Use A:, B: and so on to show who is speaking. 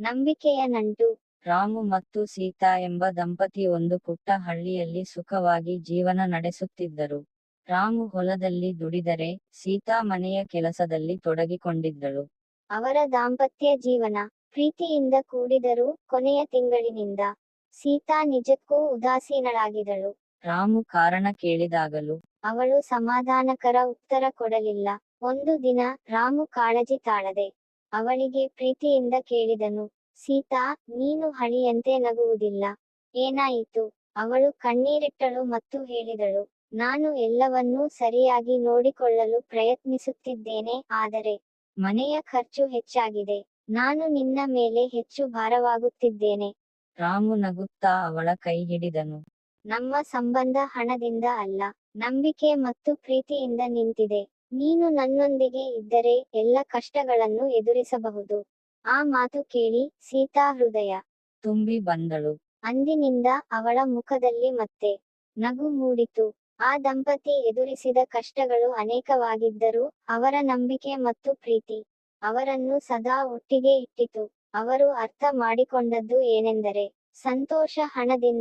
A: ನಂಬಿಕೆಯ ನಂಟು.
B: ರಾಮು ಮತ್ತು ಸೀತಾ ಎಂಬ ದಂಪತಿ ಒಂದು ಪುಟ್ಟ ಹಳ್ಳಿಯಲ್ಲಿ ಸುಖವಾಗಿ ಜೀವನ ನಡೆಸುತ್ತಿದ್ದರು. ರಾಮು ಹೊಲದಲ್ಲಿ ದುಡಿದರೆ ಸೀತಾ ಮನೆಯ ಕೆಲಸದಲ್ಲಿ ತೊಡಗಿಕೊಂಡಿದ್ದಳು.
A: ಅವರ ದಾಂಪತ್ಯ ಜೀವನ ಪ್ರೀತಿಯಿಂದ ಕೂಡಿದರೂ ಕೊನೆಯ ತಿಂಗಳಿನಿಂದ ಸೀತಾ ನಿಜಕ್ಕೂ ಉದಾಸೀನಳಾಗಿದಳು
B: ರಾಮು ಕಾರಣ ಕೇಳಿದಾಗಲೂ
A: ಅವಳು ಸಮಾಧಾನಕರ ಉತ್ತರ ಕೊಡಲಿಲ್ಲ. ಒಂದು ದಿನ ರಾಮು ಕಾಳಜಿ ತಾಳದೆ ಅವಳಿಗೆ ಪ್ರೀತಿಯಿಂದ ಕೇಳಿದನು, ಸೀತಾ, ನೀನು ಹಳಿಯಂತೆ ನಗುವುದಿಲ್ಲ. ಏನಾಯಿತು? ಅವಳು ಕಣ್ಣೀರಿಟ್ಟಳು ಮತ್ತು ಹೇಳಿದಳು, ನಾನು ಎಲ್ಲವನ್ನೂ ಸರಿಯಾಗಿ ನೋಡಿಕೊಳ್ಳಲು ಪ್ರಯತ್ನಿಸುತ್ತಿದ್ದೇನೆ, ಆದರೆ ಮನೆಯ ಖರ್ಚು ಹೆಚ್ಚಾಗಿದೆ. ನಾನು ನಿನ್ನ ಮೇಲೆ ಹೆಚ್ಚು ಭಾರವಾಗುತ್ತಿದ್ದೇನೆ.
B: ರಾಮು ನಗುತ್ತಾ ಅವಳ ಕೈ ಹಿಡಿದನು.
A: ನಮ್ಮ ಸಂಬಂಧ ಹಣದಿಂದ ಅಲ್ಲ, ನಂಬಿಕೆ ಮತ್ತು ಪ್ರೀತಿಯಿಂದ ನಿಂತಿದೆ. ನೀನು ನನ್ನೊಂದಿಗೆ ಇದ್ದರೆ ಎಲ್ಲ ಕಷ್ಟಗಳನ್ನು ಎದುರಿಸಬಹುದು. ಆ ಮಾತು ಕೇಳಿ ಸೀತಾ ಹೃದಯ
B: ತುಂಬಿ ಬಂದಳು.
A: ಅಂದಿನಿಂದ ಅವಳ ಮುಖದಲ್ಲಿ ಮತ್ತೆ ನಗು ಮೂಡಿತು. ಆ ದಂಪತಿ ಎದುರಿಸಿದ ಕಷ್ಟಗಳು ಅನೇಕವಾಗಿದ್ದರೂ ಅವರ ನಂಬಿಕೆ ಮತ್ತು ಪ್ರೀತಿ ಅವರನ್ನು ಸದಾ ಒಟ್ಟಿಗೆ ಇಟ್ಟಿತು. ಅವರು ಅರ್ಥ ಮಾಡಿಕೊಂಡದ್ದು ಏನೆಂದರೆ ಸಂತೋಷ ಹಣದಿಂದ